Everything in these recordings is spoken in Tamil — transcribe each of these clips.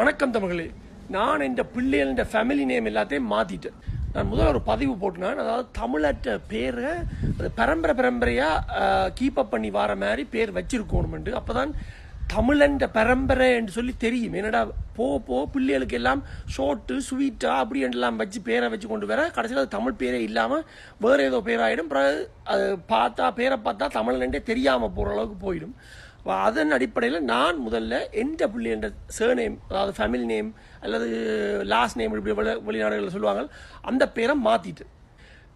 வணக்கம் தமிழே நான் என் பிள்ளைகள் இந்த ஃபேமிலி நேம் எல்லாத்தையும் மாற்றிட்டேன் நான் முதல்ல ஒரு பதிவு போட்டினேன் அதாவது தமிழற்ற பேரை அது பரம்பரை பரம்பரையாக கீப் அப் பண்ணி வர மாதிரி பேர் வச்சிருக்கணுமெண்டு அப்போ தான் தமிழன்ற பரம்பரை என்று சொல்லி தெரியும். என்னடா போ போ பிள்ளைகளுக்கு எல்லாம் ஷோர்ட்டு ஸ்வீட்டா அப்படி எல்லாம் வச்சு பேரை வச்சு கொண்டு வர. கடைசியில் அது தமிழ் பேரே இல்லாமல் வேறு ஏதோ பேராகிடும் பிறகு அது பார்த்தா பேரை பார்த்தா தமிழ்ன்றே தெரியாமல் போகிற அளவுக்கு போயிடும். அதன் அடிப்படையில் நான் முதல்ல எந்த பிள்ளை என்ற நேம் அதாவது ஃபேமிலி நேம் அல்லது லாஸ்ட் நேம் இப்படி வெளிநாடுகளில் சொல்லுவாங்க அந்த பேரை மாற்றிட்டு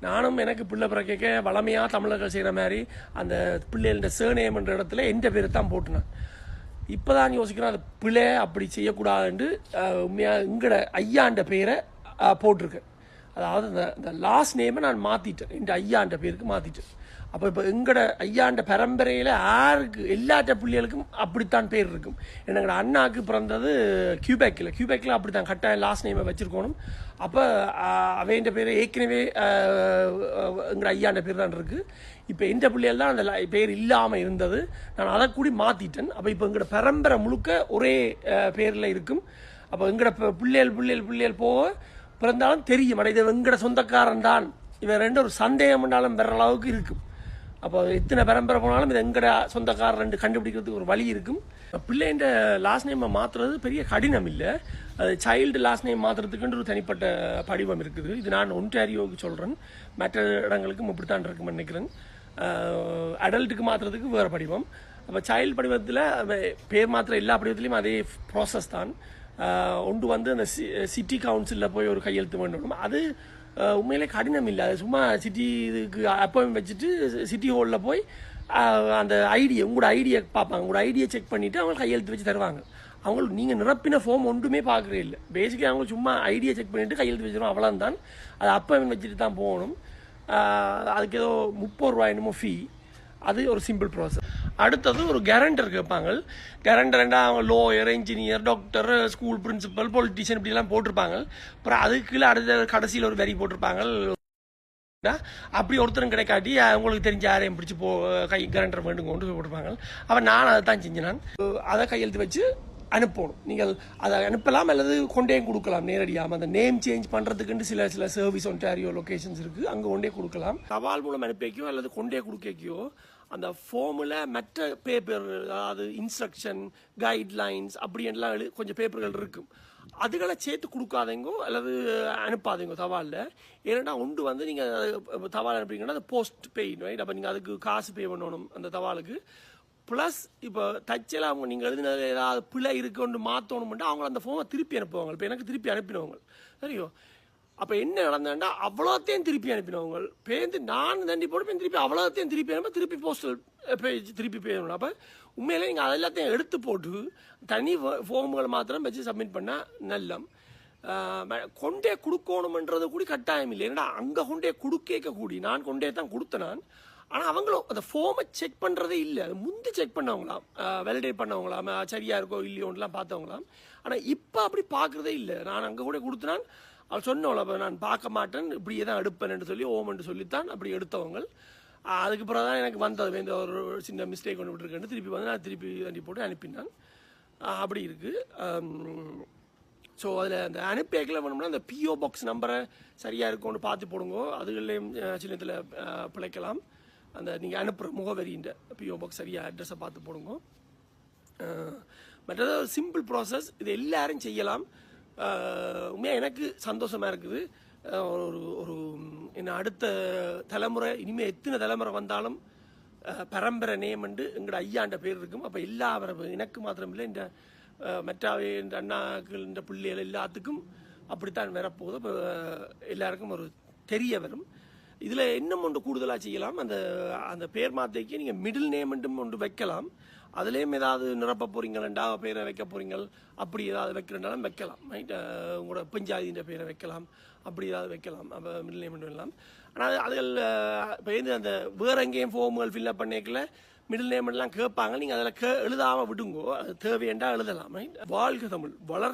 நானும் எனக்கு பிள்ளை பிறக்க வளமையாக தமிழர்கள் செய்கிற மாதிரி அந்த பிள்ளைகளோட சேர்நேம்ன்ற இடத்துல எந்த பேரை தான் போட்டுனேன் இப்போ தான் யோசிக்கிறேன் அது பிள்ளை அப்படி செய்யக்கூடாதுன்று உண்மையாக எங்கட ஐயாண்ட பேரை போட்டிருக்கேன் அதாவது இந்த இந்த லாஸ்ட் நேமை நான் மாற்றிட்டேன் என் ஐயாண்ட பேருக்கு மாற்றிட்டேன் அப்போ இப்போ எங்களோட ஐயாண்ட பரம்பரையில் யாருக்கு எல்லாற்ற பிள்ளைகளுக்கும் அப்படித்தான் பேர் இருக்கும். எங்களோட அண்ணாக்கு பிறந்தது கியூபேக்கில் கியூபேக்கில் அப்படி தான் கட்டாயம் லாஸ்ட் நேமை வச்சுருக்கணும். அப்போ அவைன்ற பேர் ஏற்கனவே எங்களோட ஐயாண்ட பேர் தான் இருக்குது இப்போ எந்த பிள்ளைகள் தான் அந்த பேர் இல்லாமல் இருந்தது. நான் அதை கூடி மாற்றிட்டேன் அப்போ இப்போ எங்களோட பரம்பரை முழுக்க ஒரே பேரில் இருக்கும். அப்போ எங்களோட ப- பிள்ளைகள் பிள்ளைகள் பிள்ளைகள் போக பிறந்தாலும் தெரியும். அட இது எங்களோட சொந்தக்காரன் தான் இவன் ரெண்டு ஒரு சந்தேகம் பண்ணாலும் அளவுக்கு இருக்கும். அப்போ எத்தனை பரம்பரை போனாலும் இது எங்கட சொந்தக்காரர் ரெண்டு கண்டுபிடிக்கிறதுக்கு ஒரு வழி இருக்கும். பிள்ளைன்ற லாஸ்ட் நேமை மாற்றுறது பெரிய கடினம் இல்லை. அது சைல்டு லாஸ்ட் நேம் மாற்றுறதுக்குன்ற ஒரு தனிப்பட்ட படிவம் இருக்குது. இது நான் ஒன்டாரியோவுக்கு சொல்கிறேன் மற்ற இடங்களுக்கும் இப்படித்தான் இருக்குன்னு நினைக்கிறேன். அடல்ட்டுக்கு மாற்றுறதுக்கு வேறு படிவம். அப்போ சைல்டு படிவத்தில் பேர் மாத்திர எல்லா படிவத்துலேயும் அதே ப்ராசஸ் தான். ஒன்று வந்து அந்த சிட்டி கவுன்சிலில் போய் ஒரு கையெழுத்து வேண்டும் அது உண்மையிலே கடினம் இல்லை. அது சும்மா சிட்டி இதுக்கு அப்பாயின்மெண்ட் வச்சுட்டு சிட்டி ஹோலில் போய் அந்த ஐடியை உங்களோட ஐடியை பார்ப்பாங்க. உங்களோட ஐடியை செக் பண்ணிவிட்டு அவங்க கையெழுத்து வச்சு தருவாங்க. அவங்களுக்கு நீங்கள் நிரப்பின ஃபார்ம் ஒன்றுமே பார்க்குறே இல்லை. பேசிக்காக அவங்க சும்மா ஐடியை செக் பண்ணிவிட்டு கையெழுத்து வச்சிடும் அவ்வளோதான் அது அப்பாயின்மெண்ட் வச்சுட்டு தான் போகணும். அதுக்கு ஏதோ முப்பது ரூபாய் என்னமோ ஃபீ அது ஒரு சிம்பிள் ப்ராசஸ் அடுத்தது ஒரு கேரண்டர் கேட்பாங்க. கேரண்டர்ண்டா அவங்க lawyer engineer doctor school principal politician இப்படிலாம் போட்டிருப்பாங்க. அப்புறம் அதுக்கு கீழே அடுத்த கடைசியில் ஒரு வரி போட்டிருப்பாங்க. அப்படி ஒருத்தரும் கிடைக்காட்டி அவங்களுக்கு தெரிஞ்ச யாரையும் பிடிச்சி போ கை கரண்டர் வேண்டும் கொண்டு போய் போட்டிருப்பாங்க. அவன் நான் அதை தான் செஞ்சினான் அதை கையெழுத்து வச்சு அனுப்பணும். நீங்கள் அதை அனுப்பலாம் அல்லது கொண்டே கொடுக்கலாம் நேரடியாக. அந்த நேம் சேஞ்ச் பண்ணுறதுக்குன்னு சில சில சர்வீஸ் ஒன்டாரியோ லொக்கேஷன்ஸ் இருக்குது அங்கே கொண்டே கொடுக்கலாம். தபால் மூலம் அனுப்பிக்கோ அல்லது கொண்டே கொடுக்கோ அந்த ஃபோமில் மற்ற பேப்பர் அதாவது இன்ஸ்ட்ரக்ஷன் கைட்லைன்ஸ் அப்படின்லாம் எழு கொஞ்சம் பேப்பர்கள் இருக்கும். அதுகளை சேர்த்து கொடுக்காதீங்கோ அல்லது அனுப்பாதீங்க தவாலில். ஏன்னா ஒன்று வந்து நீங்கள் தவால் அனுப்புறீங்கன்னா அந்த போஸ்ட் பெயின் ரைட் அப்போ நீங்கள் அதுக்கு காசு பே பண்ணணும் அந்த தவாலுக்கு. ப்ளஸ் இப்போ தச்சல அவங்க நீங்கள் எழுதினது ஏதாவது பிழை இருக்குன்னு மாற்றணும்ட்டு அவங்க அந்த ஃபோனை திருப்பி அனுப்புவாங்க. இப்போ எனக்கு திருப்பி அனுப்பினவங்க. சரியோ? அப்போ என்ன நடந்தேன்டா அவ்வளோத்தையும் திருப்பி அனுப்பினவங்க பேருந்து நான் தண்டி போட்டு திருப்பி அவ்வளோத்தையும் திருப்பி அனுப்ப திருப்பி போஸ்டல் பேஜ் திருப்பி போயிடணும் அப்போ உண்மையிலே நீங்கள் அது எல்லாத்தையும் எடுத்து போட்டு தனி ஃபார்முகளை மாத்திரம் வச்சு சப்மிட் பண்ணால் நல்லம். கொண்டே கொடுக்கணுமன்றது கூட கட்டாயம் இல்லை. ஏன்னா அங்கே கொண்டே கொடுக்க கூடி நான் கொண்டே தான் கொடுத்தேன் நான். ஆனால் அவங்களும் அந்த ஃபோமை செக் பண்ணுறதே இல்லை. அது முந்தி செக் பண்ணவங்களாம். வேலிடேட் பண்ணவங்களாம். சரியாக இருக்கோ இல்லையோன்லாம் பார்த்தவங்களாம். ஆனால் இப்போ அப்படி பார்க்குறதே இல்லை. நான் அங்கே கூட கொடுத்தனான் அவள் சொன்னவள் அப்போ நான் பார்க்க மாட்டேன் இப்படியே தான் எடுப்பேன்னு சொல்லி ஓமன்ட்டு சொல்லித்தான் அப்படி எடுத்தவங்க அதுக்கப்புறம் அதுக்கு பிறகு தான் எனக்கு வந்தது. இந்த ஒரு சின்ன மிஸ்டேக் ஒன்று விட்டுருக்கேன் திருப்பி வந்து நான் திருப்பி அனுப்பி போட்டு அனுப்பினான். அப்படி இருக்குது ஸோ அதில் அந்த அனுப்பேக்கில் வேணும்னா அந்த பிஓ பாக்ஸ் நம்பரை சரியாக இருக்கும்னு பார்த்து போடுங்க. அதுகளையும் சின்னத்தில் பிழைக்கலாம். அந்த நீங்கள் அனுப்புகிற முகவரின்ற பிஓ பாக்ஸ் சரியாக அட்ரஸை பார்த்து போடுங்க. மற்றது சிம்பிள் ப்ராசஸ் இது எல்லாரும் செய்யலாம். உண்மையாக எனக்கு சந்தோஷமாக இருக்குது. ஒரு ஒரு என்ன அடுத்த தலைமுறை இனிமேல் எத்தனை தலைமுறை வந்தாலும் பரம்பரை பரம்பரை நேமண்டு எங்களோட ஐயாண்ட பேர் இருக்கும். அப்போ எல்லா எனக்கு மாத்திரமில்லை இந்த அஹ், மற்றாவே இந்த அண்ணாக்கள் இந்த பிள்ளைகள் எல்லாத்துக்கும் அப்படித்தான் வரப்போகுது. அப்போ எல்லாருக்கும் ஒரு தெரிய வரும். இதில் இன்னும் ஒன்று கூடுதலாக செய்யலாம். அந்த அந்த பேர் மாத்தைக்கு நீங்கள் மிடில் நேம் ஒன்று வைக்கலாம். அதுலேயும் ஏதாவது நிரப்ப ரெண்டாவது பேரை வைக்க போகிறீங்கள் அப்படி ஏதாவது வைக்கிறனாலும் வைக்கலாம். ரைட்? உங்களோட பஞ்சாயத்தின்ற பேரை வைக்கலாம். அப்படி ஏதாவது வைக்கலாம். அப்போ மிடில் நேம் எல்லாம். ஆனால் அதில் இப்போ எது அந்த வேற எங்கேயும் ஃபார்முகள் ஃபில்அப் பண்ணிக்கல மிடில் நேம் எல்லாம் கேட்பாங்க. நீங்கள் அதில் கே எழுதாமல் விடுங்கோ. அது தேவையண்டா எழுதலாம். ரைட்? வாழ்க தமிழ். வளர்